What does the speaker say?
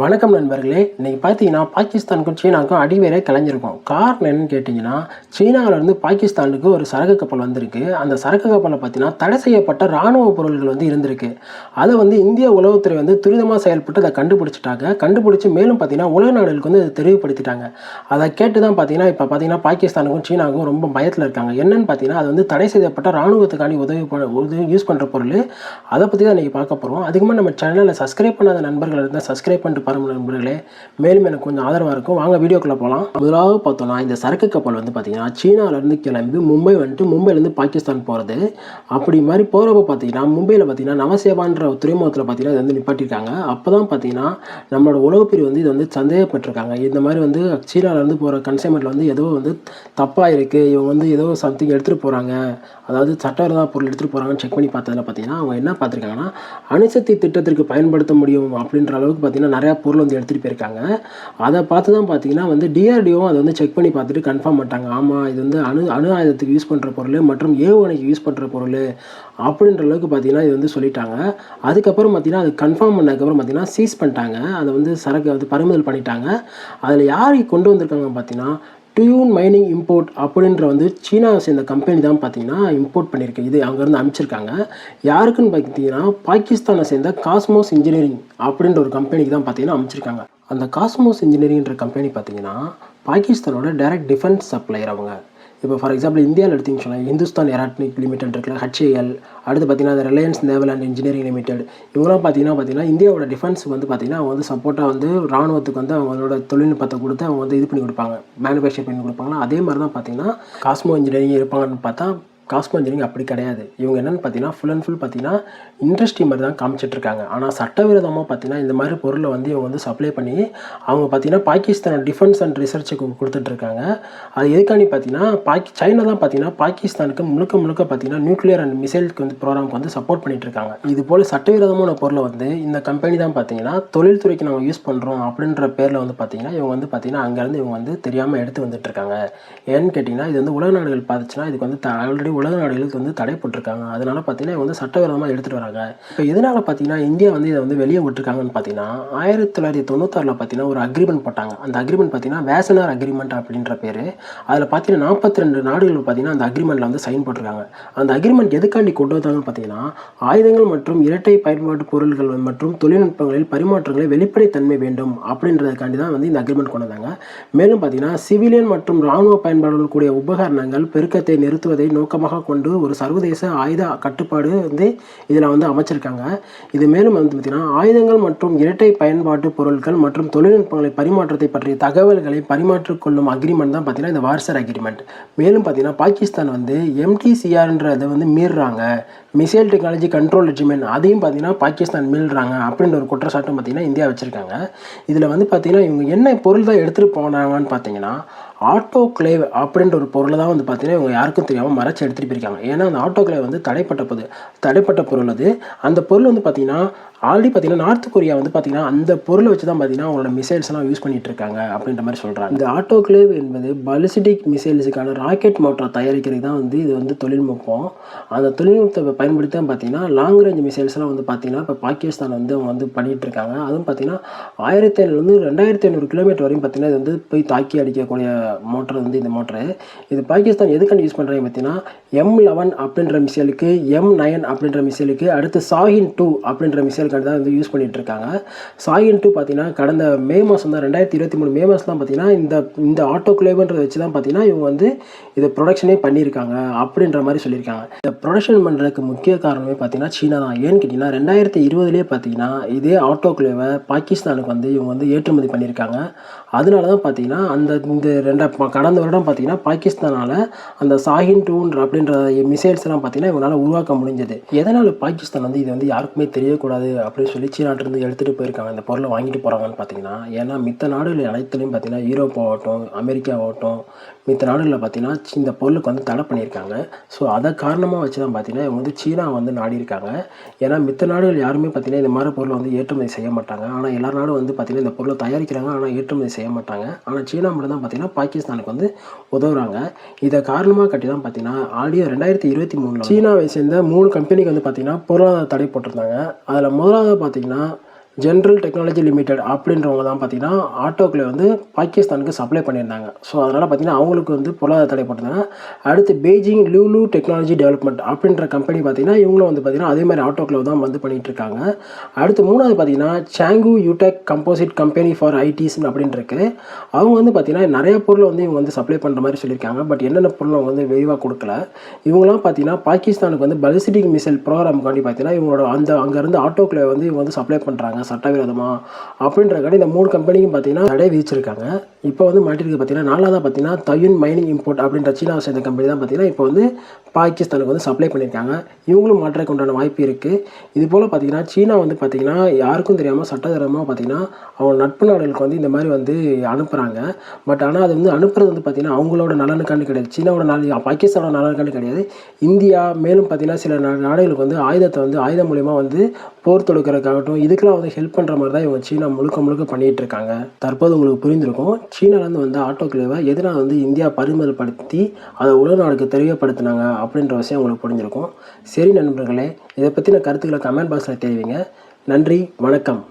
வணக்கம் நண்பர்களே இன்றைக்கி பார்த்தீங்கன்னா பாகிஸ்தானுக்கும் சீனாவுக்கும் அடிவேரே கலைஞ்சிருக்கும். காரணம் என்னன்னு கேட்டிங்கன்னா சீனாவிலேருந்து பாகிஸ்தானுக்கு ஒரு சரக்கு கப்பல் வந்திருக்கு. அந்த சரக்கு கப்பலில் பார்த்தீங்கன்னா தடை செய்யப்பட்ட இராணுவ பொருள்கள் வந்து இருந்திருக்கு. அதை வந்து இந்திய உளவுத்துறை வந்து துரிதமாக செயல்பட்டு அதை கண்டுபிடிச்சிட்டாங்க. கண்டுபிடிச்சி மேலும் பார்த்தீங்கன்னா உலக நாடுகளுக்கு வந்து அதை தெளிவுபடுத்திட்டாங்க. அதை கேட்டு தான் பார்த்தீங்கன்னா இப்போ பார்த்தீங்கன்னா பாகிஸ்தானுக்கும் சீனாவுக்கும் ரொம்ப பயத்தில் இருக்காங்க. என்னென்னு பார்த்தீங்கன்னா அது வந்து தடை செய்யப்பட்ட இராணுவத்துக்காண்டி உதவி பண்ண உதவி யூஸ் பண்ணுற பொருள். அதை பற்றி தான் இன்றைக்கி பார்க்க போகிறோம் அதுக்கு முன்னாடி நம்ம சேனலில் சப்ஸ்கிரைப் பண்ணாத நண்பர்கள் இருந்தால் சப்ஸ்கிரைப் பண்ணிட்டு பாருங்க நண்பர்களே மேலும் எனக்கு கொஞ்சம் ஆதரவாக இருக்கும். வாங்க வீடியோக்குள்ளே போகலாம் முதலாவது பார்த்தோம்னா இந்த சரக்கு கப்பல் வந்து பார்த்தீங்கன்னா சீனாவிலேருந்து கிளம்பி மும்பை வந்துட்டு மும்பைலேருந்து பாகிஸ்தான் போகிறது அப்படி மாதிரி போகிறப்ப பார்த்தீங்கன்னா மும்பையில் பார்த்தீங்கன்னா நவசேவான்ற துறைமுகத்தில் பார்த்தீங்கன்னா இது வந்து நிப்பாட்டியிருக்காங்க. அப்போ தான் பார்த்தீங்கன்னா நம்மளோட உளவுப்பிரிவு வந்து இது வந்து சந்தேகப்பட்டிருக்காங்க. இந்த மாதிரி வந்து சீனாவிலேருந்து போகிற கன்சைன்மெண்ட்டில் வந்து ஏதோ வந்து தப்பாக இருக்குது இவங்க வந்து ஏதோ சம்திங் எடுத்துகிட்டு போகிறாங்க அதாவது சட்டவிரோத பொருள் எடுத்துகிட்டு போகிறாங்கன்னு செக் பண்ணி பார்த்ததில் பார்த்தீங்கன்னா அவங்க என்ன பார்த்துருக்காங்கன்னா அணுசக்தி திட்டத்திற்கு பயன்படுத்த முடியும் அப்படின்ற அளவுக்கு பார்த்தீங்கன்னா நிறையா பொருள் வந்து எடுத்துகிட்டு போயிருக்காங்க. அதை பார்த்து தான் பார்த்தீங்கன்னா வந்து டிஆர்டிஓ அதை வந்து செக் பண்ணி பார்த்துட்டு கன்ஃபார்ம் பண்ணிட்டாங்க. ஆமாம் இது வந்து அணு அணு ஆயுதத்துக்கு யூஸ் பண்ணுற பொருள் மற்றும் ஏவுகணைக்கு யூஸ் பண்ணுற பொருள் அப்படின்ற அளவுக்கு பார்த்தீங்கன்னா இது வந்து சொல்லிட்டாங்க. அதுக்கப்புறம் பார்த்தீங்கன்னா அது கன்ஃபார்ம் பண்ணதுக்கப்புறம் பார்த்தீங்கன்னா சீஸ் பண்ணிட்டாங்க. அதை வந்து சரக்கு வந்து பறிமுதல் பண்ணிட்டாங்க. அதில் யார் கொண்டு வந்திருக்காங்க பார்த்தீங்கன்னா டியூன் மைனிங் இம்போர்ட் அப்படின்ற வந்து சீனாவை சேர்ந்த கம்பெனி தான் பார்த்தீங்கன்னா இம்போர்ட் பண்ணியிருக்கு. இது அங்கேருந்து அனுப்பிச்சிருக்காங்க. யாருக்குன்னு பார்த்தீங்கன்னா பாகிஸ்தானை சேர்ந்த காஸ்மோஸ் இன்ஜினியரிங் அப்படின்ற ஒரு கம்பெனிக்கு தான் பார்த்தீங்கன்னா அமைச்சிருக்காங்க அந்த காஸ்மோஸ் இன்ஜினியரிங்ன்ற கம்பெனி பார்த்தீங்கன்னா பாகிஸ்தானோட டைரக்ட் டிஃபென்ஸ் சப்ளையர் அவங்க. இப்போ ஃபார் எக்ஸாம்பிள் இந்தியாவில் எடுத்தீங்கன்னு சொன்னால் இந்துஸ்தான் எராட்னிக் லிமிடெட் இருக்குல்ல ஹெச்ஏஎல் அடுத்து பார்த்தீங்கன்னா அந்த Reliance naval and engineering limited இவங்களாம் பார்த்தீங்கன்னா பார்த்தீங்கன்னா இந்தியாவோட டிஃபென்ஸ் வந்து பார்த்தீங்கன்னா அவங்க வந்து சப்போர்ட்டாக வந்து ராணுவத்துக்கு வந்து அவங்களோட தொழில்நுட்பத்தை கொடுத்து அவங்க வந்து இது பண்ணி கொடுப்பாங்க. மேனுஃபேக்சர் பண்ணி கொடுப்பாங்க. அதே மாதிரி தான் பார்த்தீங்கன்னா காஸ்மோ இன்ஜினியரிங் இருப்பாங்கன்னு பார்த்தா காஸ்மோ இன்ஜினியரிங் அப்படி கிடையாது. இவங்க என்னென்னு பார்த்தீங்கன்னா ஃபுல் அண்ட் ஃபுல் பார்த்தீங்கன்னா இண்டஸ்ட்ரி மாதிரி தான் காமிச்சிட்ருக்காங்க. ஆனால் சட்டவிரோதமாக பார்த்தீங்கன்னா இந்த மாதிரி பொருளை வந்து இவங்க வந்து சப்ளை பண்ணி அவங்க பார்த்தீங்கன்னா பாகிஸ்தான் டிஃபென்ஸ் அண்ட் ரிசர்ச்சுக்கு கொடுத்துட்ருக்காங்க. அது எதுக்காண்டி பார்த்தீங்கன்னா பாக்கி சைனா தான் பார்த்தீங்கன்னா பாகிஸ்தானுக்கு முழுக்க முழுக்க பார்த்தீங்கன்னா நியூக்ளியர் அண்ட் மிசைலுக்கு வந்து ப்ரோக்ராமுக்கு வந்து சப்போர்ட் பண்ணிட்டுருக்காங்க இது போல் சட்டவிரோதமான பொருளை வந்து இந்த கம்பெனி தான் பார்த்தீங்கன்னா தொழில்துறைக்கு நம்ம யூஸ் பண்ணுறோம் அப்படின்ற பேரில் வந்து பார்த்தீங்கன்னா இவங்க வந்து பார்த்தீங்கன்னா அங்கேருந்து இவங்க வந்து தெரியாமல் எடுத்து வந்துட்டுருக்காங்க ஏன்னு கேட்டிங்கன்னா இது வந்து உலக நாடுகள் பார்த்துச்சுன்னா இதுக்கு வந்து ஆல்ரெடி உலக நாடுகளுக்கு வந்து தடை போட்டிருக்காங்க. அதனால பார்த்தீங்கன்னா இவங்க வந்து சட்டவிரோதமாக எடுத்துகிட்டு வராங்க. இப்போ எதனால் பார்த்தீங்கன்னா இந்தியா வந்து இதை வந்து வெளியே விட்டுருக்காங்கன்னு பார்த்தீங்கன்னா ஆயிரத்தி தொள்ளாயிரத்தி தொண்ணூத்தாறில் பார்த்தீங்கன்னா ஒரு அக்ரிமெண்ட் போட்டாங்க. அந்த அக்ரிமெண்ட் பார்த்தீங்கன்னா வேசனார் அக்ரிமெண்ட் அப்படின்ற பேர். அதில் பார்த்தீங்கன்னா நாற்பத்தி ரெண்டு நாடுகள் பார்த்தீங்கன்னா அந்த அக்ரிமெண்ட்டில் வந்து சைன் போட்டிருக்காங்க. அந்த அக்ரிமெண்ட் எதுக்காண்டி கொண்டு வந்தாங்கன்னு பார்த்தீங்கன்னா ஆயுதங்கள் மற்றும் இரட்டை பயன்பாட்டு பொருள்கள் மற்றும் தொழில்நுட்பங்களில் பரிமாற்றங்களை வெளிப்படைத்தன்மை வேண்டும் அப்படின்றதுக்காண்டி தான் வந்து இந்த அக்ரிமெண்ட் கொண்டு வந்தாங்க. மேலும் பார்த்தீங்கன்னா சிவிலியன் மற்றும் இராணுவ பயன்பாடுகள் கூடிய உபகரணங்கள் பெருக்கத்தை நிறுத்துவதை நோக்கமாக கொண்டு ஒரு சர்வதேச ஆயுத கட்டுப்பாடு வந்து இதில் வந்து அமைச்சிருக்காங்க. இது மேலும் வந்து பார்த்திங்கன்னா ஆயுதங்கள் மற்றும் இரட்டை பயன்பாட்டு பொருட்கள் மற்றும் தொழில்நுட்பங்களை பரிமாற்றத்தை பற்றிய தகவல்களை பரிமாற்றிக்கொள்ளும் அக்ரிமெண்ட் தான் பார்த்திங்கன்னா இந்த வார்சர் அக்ரிமெண்ட் மேலும் பார்த்திங்கன்னா பாகிஸ்தான் வந்து எம்டிசிஆர்ன்றதை வந்து மீறுறாங்க. மிசைல் டெக்னாலஜி கண்ட்ரோல் ரெஜிமெண்ட் அதையும் பார்த்தீங்கன்னா பாகிஸ்தான் மீள்றாங்க அப்படின்ற ஒரு குற்றச்சாட்டும் பார்த்தீங்கன்னா இந்தியா வச்சுருக்காங்க. இதில் வந்து பார்த்தீங்கன்னா இவங்க என்ன பொருள் தான் எடுத்துகிட்டு போனாங்கன்னு பார்த்தீங்கன்னா ஆட்டோ கிளேவ் அப்படின்ற ஒரு பொருளை தான் வந்து பார்த்தீங்கன்னா இவங்க யாருக்கும் தெரியாமல் மறைச்சி எடுத்துகிட்டு போயிருக்காங்க. ஏன்னா அந்த ஆட்டோ கிளேவ் வந்து தடைப்பட்ட பொது தடைப்பட்ட பொருள் அது. அந்த பொருள் வந்து பார்த்திங்கன்னா ஆல்ரெடி பார்த்தீங்கன்னா நார்த் கொரியா வந்து பார்த்தீங்கன்னா அந்த பொருளை வச்சு தான் பார்த்தீங்கன்னா அவங்களோட மிசைல்ஸ்லாம் யூஸ் பண்ணிட்டு இருக்காங்க அப்படின்ற மாதிரி சொல்கிறாங்க இந்த ஆட்டோக்ளேவ் என்பது பலிசிட்டிக் மிசைல்ஸுக்கான ராக்கெட் மோட்டரை தயாரிக்கிறது தான் வந்து இது வந்து தொழில்நுட்பம். அந்த தொழில்நுட்பத்தை பயன்படுத்தி தான் பார்த்தீங்கன்னா லாங் ரேஞ்ச் மிசைல்ஸ்லாம் வந்து பார்த்தீங்கன்னா இப்போ பாகிஸ்தான் வந்து அவங்க வந்து பண்ணிகிட்டு இருக்காங்க அதுவும் பார்த்தீங்கன்னா ஆயிரத்தி ஐநூறுலேருந்து ரெண்டாயிரத்தி ஐநூறு கிலோமீட்டர் வரையும் பார்த்தீங்கன்னா இது வந்து போய் தாக்கி அடிக்கக்கூடிய மோட்டர் வந்து இந்த மோட்டரு இது பாகிஸ்தான் எதுக்காண்டி யூஸ் பண்ணுறாங்க பார்த்தீங்கன்னா எம் லெவன் அப்படின்ற மிசைலுக்கு எம் நயன் அப்படின்ற மிசைலுக்கு அடுத்து சாஹின் டூ அப்படின்ற கார்டு தான் வந்து யூஸ் பண்ணிட்டு இருக்காங்க டூ பார்த்தீங்கன்னா கடந்த மே மாதம் தான் ரெண்டாயிரத்தி இருபத்தி மூணு மே மாதம் தான் பார்த்தீங்கன்னா இந்த இந்த ஆட்டோ கிளேவ்ன்றதை வச்சு தான் பார்த்தீங்கன்னா இவங்க வந்து இதை ப்ரொடக்ஷனே பண்ணியிருக்காங்க அப்படின்ற மாதிரி சொல்லியிருக்காங்க. இந்த ப்ரொடக்ஷன் பண்ணுறதுக்கு முக்கிய காரணமே பார்த்தீங்கன்னா சீனா தான். ஏன்னு கேட்டிங்கன்னா ரெண்டாயிரத்தி இருபதுலேயே பார்த்தீங்கன்னா இதே ஆட்டோ கிளேவை பாகிஸ்தானுக்கு வந்து இவங்க வந்து ஏற்றுமதி பண்ணியிருக்காங்க. அதனால தான் பார்த்தீங்கன்னா அந்த இந்த ரெண்டா கடந்த வருடம் பார்த்தீங்கன்னா பாகிஸ்தானால் அந்த சாஹின் டூன்ற அப்படின்ற மிசைல்ஸ் எல்லாம் பார்த்தீங்கன்னா இவங்களால் உருவாக்க முடிஞ்சது. எதனால் பாகிஸ்தான் வந்து இது வந்து யாருக்குமே தெரியக்கூடாது அப்படின்னு சொல்லி சீனாட்டிருந்து எடுத்துகிட்டு போயிருக்காங்க இந்த பொருளை வாங்கிட்டு போகிறாங்கன்னு பார்த்தீங்கன்னா ஏன்னா மித்த நாடுகள் அனைத்துலேயும் பார்த்தீங்கன்னா யூரோப் ஆகட்டும் அமெரிக்கா ஆகட்டும் மித்த நாடுகளில் பார்த்தீங்கன்னா இந்த பொருளுக்கு வந்து தடை பண்ணியிருக்காங்க. ஸோ அதை காரணமாக வச்சு தான் பார்த்தீங்கன்னா இவங்க வந்து சீனா வந்து நாடி இருக்காங்க ஏன்னா மித்த நாடுகள் யாருமே பார்த்தீங்கன்னா இந்த மாதிரி பொருளை வந்து ஏற்றுமதி செய்ய மாட்டாங்க. ஆனால் எல்லா நாடும் வந்து பார்த்தீங்கன்னா இந்த பொருளை தயாரிக்கிறாங்க. ஆனால் ஏற்றுமதி செய்ய மாட்டாங்க ஆனால் சீனா மட்டும் தான் பார்த்தீங்கன்னா பாகிஸ்தானுக்கு வந்து உதவுறாங்க. இதை காரணமாக கட்டி தான் பார்த்தீங்கன்னா ஆடியோ ரெண்டாயிரத்தி இருபத்தி மூணில் சீனாவை சேர்ந்த மூணு கம்பெனிக்கு வந்து பார்த்தீங்கன்னா பொருளாதார தடை போட்டிருந்தாங்க. அதில் முதலாவது பார்த்தீங்கன்னா ஜென்ரல் டெக்னாலஜி லிமிடெட் அப்படின்றவங்க தான் பார்த்தீங்கன்னா ஆட்டோக்களை வந்து பாகிஸ்தானுக்கு சப்ளை பண்ணியிருந்தாங்க. ஸோ அதனால் பார்த்திங்கன்னா அவங்களுக்கு வந்து பொருளாதார தடை போட்டிருந்தாங்க. அடுத்து பெய்ஜிங் லூலு டெக்னாலஜி டெவலப்மெண்ட் அப்படின்ற கம்பெனி பார்த்தீங்கன்னா இவங்களும் வந்து பார்த்திங்கன்னா அதே மாதிரி ஆட்டோக்களை தான் வந்து பண்ணிகிட்டு இருக்காங்க. அடுத்து மூணாவது பார்த்தீங்கன்னா சாங்கு யூடெக் கம்போசிட் கம்பெனி ஃபார் ஐடிஸ் அப்படின்னு இருக்கு. அவங்க வந்து பார்த்திங்கன்னா நிறைய பொருளை வந்து இவங்க வந்து சப்ளை பண்ணுற மாதிரி சொல்லியிருக்காங்க. பட் என்னென்ன பொருள் அவங்க வந்து விரிவாக கொடுக்கல? இவங்களாம் பார்த்தீங்கன்னா பாகிஸ்தானுக்கு வந்து பலிஸ்டிக் மிசைல் ப்ரோக்ராமுக்காண்டி பார்த்தீங்கன்னா இவங்களோட அந்த அங்கேருந்து ஆட்டோக்களை வந்து இவங்க வந்து சப்ளை பண்ணுறாங்க சட்டவிரோதமாக அப்படின்றக்காண்டி இந்த மூணு கம்பெனிக்கும் பார்த்தீங்கன்னா தடை விதிச்சிருக்காங்க. இப்போ வந்து மாட்டிருக்கு பார்த்தீங்கன்னா நாலாவதாக பார்த்தீங்கன்னா தயுன் மைனிங் இம்போர்ட் அப்படின்ற சீனாவை சேர்ந்த கம்பெனி தான் பார்த்தீங்கன்னா இப்போ வந்து பாகிஸ்தானுக்கு வந்து சப்ளை பண்ணியிருக்காங்க. இவங்களும் மாற்றக்கு உண்டான வாய்ப்பு இருக்குது இது போல் பார்த்தீங்கன்னா சீனா வந்து பார்த்தீங்கன்னா யாருக்கும் தெரியாமல் சட்டவிரோதமாக பார்த்தீங்கன்னா அவங்க நட்பு நாடுகளுக்கு வந்து இந்த மாதிரி வந்து அனுப்புகிறாங்க பட் ஆனால் அது வந்து அனுப்புறது வந்து பார்த்தீங்கன்னா அவங்களோட நலனுக்காண்டி கிடையாது. சீனாவோட நல பாகிஸ்தானோட நலனுக்காண்டி கிடையாது. இந்தியா மேலும் பார்த்தீங்கன்னா சில நாடுகளுக்கு வந்து ஆயுதத்தை வந்து ஆயுதம் மூலிமா வந்து போர் தொடுக்கிறதுக்காகட்டும் இதுக்கெல்லாம் வந்து ஹெல்ப் பண்ணுற மாதிரி தான் இவங்க சீனா முழுக்க முழுக்க பண்ணிகிட்டு இருக்காங்க. தற்போது உங்களுக்கு புரிந்திருக்கும். சீனாலேருந்து வந்த ஆட்டோக்லேவை எதனால் வந்து இந்தியா பரிமறுபடுத்தி அதை உலக நாடுக்கு தெரியப்படுத்தினாங்க அப்படின்ற விஷயம் உங்களுக்கு புரிஞ்சிருக்கும். சரி நண்பர்களே இதை பற்றின கருத்துக்களை கமெண்ட் பாக்ஸில் தெரிவிங்க. நன்றி வணக்கம்.